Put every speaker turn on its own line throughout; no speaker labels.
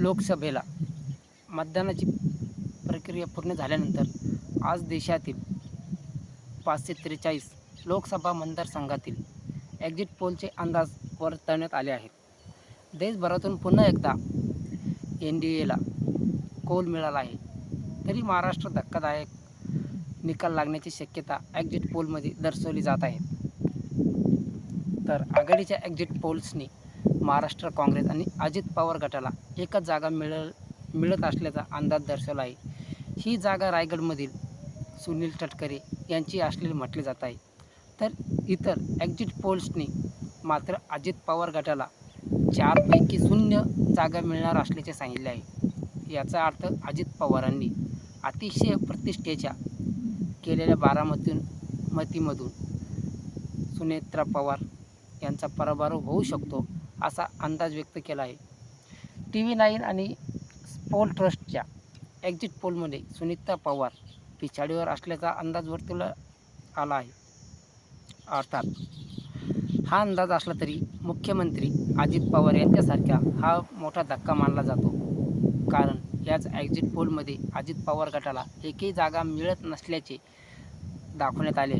लोकसभेला मतदानाची प्रक्रिया पूर्ण झाल्यानंतर आज देशातील पाचशे त्रेचाळीस लोकसभा मतदारसंघातील एक्झिट पोलचे अंदाज वर्तवण्यात आले आहेत. देशभरातून पुन्हा एकदा एन डी एला कौल मिळाला आहे. तरी महाराष्ट्र धक्कादायक निकाल लागण्याची शक्यता एक्झिट पोलमध्ये दर्शवली जात आहे. तर आघाडीच्या एक्झिट पोल्सनी महाराष्ट्र काँग्रेस आणि अजित पवार गटाला एकच जागा मिळ मिळत असल्याचा अंदाज दर्शवला आहे. ही जागा रायगडमधील सुनील तटकरे यांची असलेली म्हटले जात आहे. तर इतर एक्झिट पोल्सनी मात्र अजित पवार गटाला चारपैकी शून्य जागा मिळणार असल्याचे सांगितले आहे. याचा अर्थ अजित पवारांनी अतिशय प्रतिष्ठेच्या केलेल्या बारामतीतून मतीमधून सुनेत्रा पवार यांचा पराभव होऊ शकतो. असा अंदाज व्यक्त केला आहे. टी व्ही नाईन आणि पोल ट्रस्टच्या एक्झिट पोलमध्ये सुनीता पवार पिछाडीवर असल्याचा अंदाज वर्तवला आला आहे. अर्थात हा अंदाज असला तरी मुख्यमंत्री अजित पवार यांच्यासारख्या हा मोठा धक्का मानला जातो. कारण याच एक्झिट पोलमध्ये अजित पवार गटाला एकही जागा मिळत नसल्याचे दाखवण्यात आले.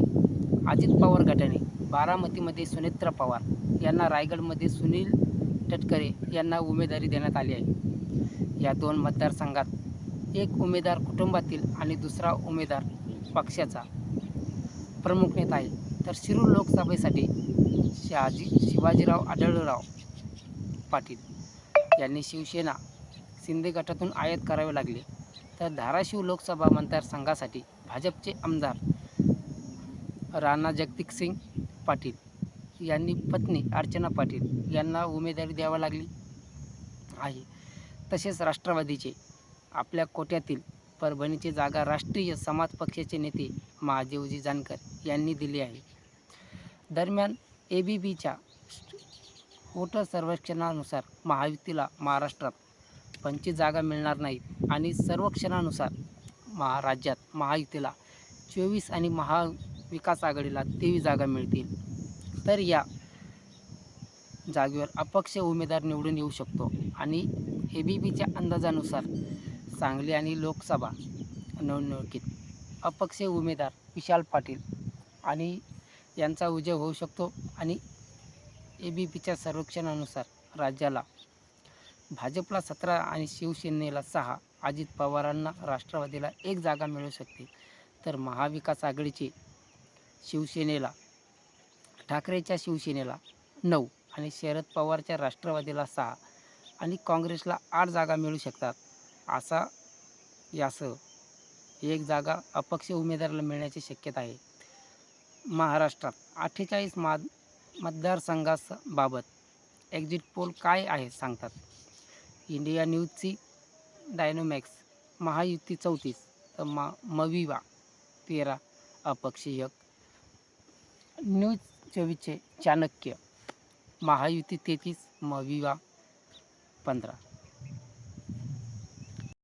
अजित पवार गटाने बारामतीमध्ये सुनेत्र पवार यांना रायगडमध्ये सुनील तटकरे यांना उमेदवारी देण्यात आली आहे. या दोन मतदारसंघात एक उमेदवार कुटुंबातील आणि दुसरा उमेदवार पक्षाचा प्रमुख नेता आहे. तर शिरूर लोकसभेसाठी शहाजी शिवाजीराव आढळराव पाटील यांनी शिवसेना शिंदे गटातून आयात करावे लागले. तर धाराशिव लोकसभा मतदारसंघासाठी भाजपचे आमदार राणा जगतिकसिंग पाटील यांनी पत्नी अर्चना पाटील यांना उमेदवारी द्यावा लागली आहे. तसेच राष्ट्रवादीचे आपल्या कोट्यातील परभणीची जागा राष्ट्रीय समाज पक्षाचे नेते महादेवजी जानकर यांनी दिली आहे. दरम्यान ए बी बीच्या वोटर सर्वेक्षणानुसार महायुतीला महाराष्ट्रात पंचवीस जागा मिळणार नाहीत आणि सर्वेक्षणानुसार महाराज्यात महायुतीला चोवीस आणि महाविकास आघाडीला तेवीस जागा मिळतील. तर या जागेवर अपक्ष उमेदवार निवडून येऊ शकतो. आणि ए बी बीच्या अंदाजानुसार सांगली आणि लोकसभा निवडणुकीत अपक्ष उमेदवार विशाल पाटील आणि यांचा विजय होऊ शकतो आणि ए बी पीच्या सर्वेक्षणानुसार राज्याला भाजपला सतरा आणि शिवसेनेला सहा अजित पवारांना राष्ट्रवादीला एक जागा मिळू शकते. तर महाविकास आघाडीचे शिवसेनेला ठाकरेच्या शिवसेनेला नऊ आणि शरद पवारच्या राष्ट्रवादीला सहा आणि काँग्रेसला आठ जागा मिळू शकतात. असा यासह एक जागा अपक्ष उमेदवाराला मिळण्याची शक्यता आहे. महाराष्ट्रात अठ्ठेचाळीस मा मतदारसंघाबाबत एक्झिट पोल काय आहे सांगतात. इंडिया न्यूजची डायनोमॅक्स महायुती चौतीस तर मा मविवा तेरा अपक्ष एक. न्यूज चोवीसचे चाणक्य. महायुती तेहतीस मविवा पंधरा.